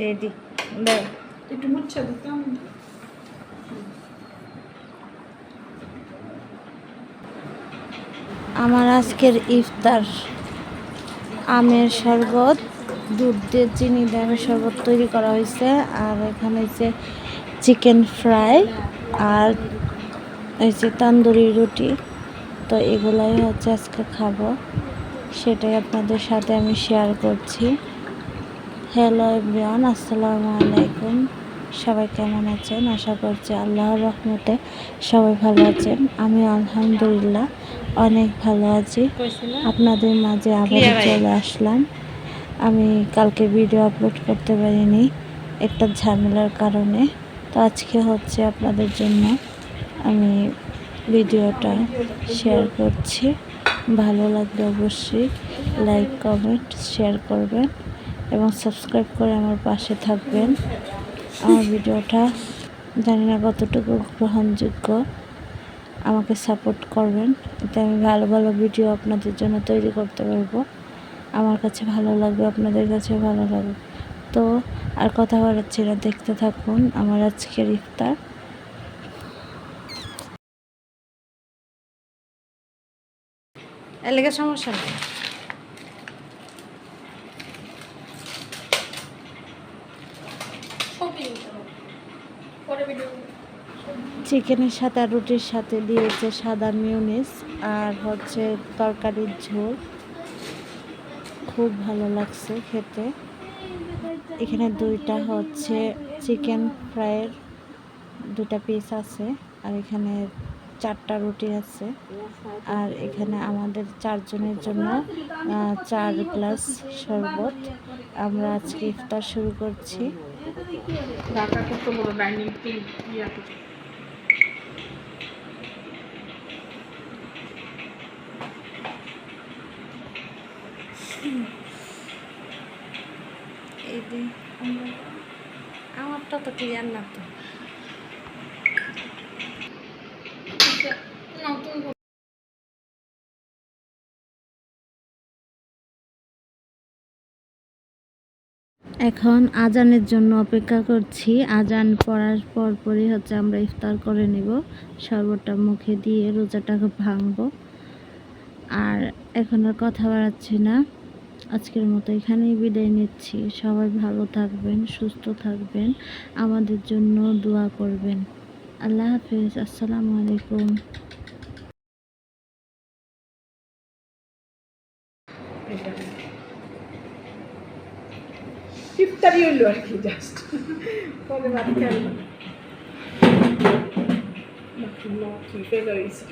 Ready দাও একটু মুচ্ছা দিতাম আমার আজকের ইফতার আমের শরবত দুধ দিয়ে চিনি দিয়ে আমের শরবত তৈরি করা হয়েছে। আর এখানে হচ্ছে চিকেন ফ্রাই আর হচ্ছে তান্দুরি রুটি। তো এগুলাই হচ্ছে আজকে খাব। সেটাই আপনাদের সাথে আমি শেয়ার করছি। হ্যালো এভরিওয়ান আসসালামু আলাইকুম। সবাই কেমন আছেন? আশা করছি আল্লাহর রহমতে সবাই ভালো আছেন। আমি আলহামদুলিল্লাহ অনেক ভালো আছি। আপনাদের মাঝে আবার চলে আসলাম। আমি কালকে ভিডিও আপলোড করতে পারিনি একটা ঝামেলার কারণে। তো আজকে হচ্ছে আপনাদের জন্য আমি ভিডিওটা শেয়ার করছি। ভালো লাগলে অবশ্যই লাইক কমেন্ট শেয়ার করবেন। এবং সাবস্ক্রাইব করে আমার পাশে থাকবেন। আমার ভিডিওটা জানি না কতটুকু গ্রহণযোগ্য। আমাকে সাপোর্ট করবেন। এতে আমি ভালো ভালো ভিডিও আপনাদের জন্য তৈরি করতে পারব। আমার কাছে ভালো লাগবে, আপনাদের কাছে ভালো লাগবে। তো আর কথা বাড়াচ্ছি না, দেখতে থাকুন। আমার আজকের ইফতার। এলাকা সমস্যা? নেই ছবি পরে ভিডিও চিকেনের সাথে আর রুটির সাথে দিয়েছে সাদা মিউনিস আর হচ্ছে তরকারির ঝোল। খুব ভালো লাগছে খেতে। এখানে দুইটা হচ্ছে চিকেন ফ্রাইয়ের দুটা পিস আছে আর এখানে চারটা রুটি আছে। আর এখানে আমাদের চারজনের জন্য চার গ্লাস শরবত। আমরা আজকে ইফতার শুরু করছি। আমারটা তো ক্লিয়ার না তো। এখন আজানের জন্য অপেক্ষা করছি। আজান পড়ার পর পরই হচ্ছে আমরা ইফতার করে নিব। শরবতটা মুখে দিয়ে রোজাটাকে ভাঙবো। আর এখন আর কথা বাড়াচ্ছি না। আজকের মতো এখানেই বিদায় নিচ্ছি। সবাই ভালো থাকবেন, সুস্থ থাকবেন, আমাদের জন্য দোয়া করবেন। আল্লাহ হাফিজ, আসসালামু আলাইকুম। ইফতারি হইল আর কি জাস্ট পরে বাড়ি খাইলাম। লক্ষ্মী ফেলে হয়েছে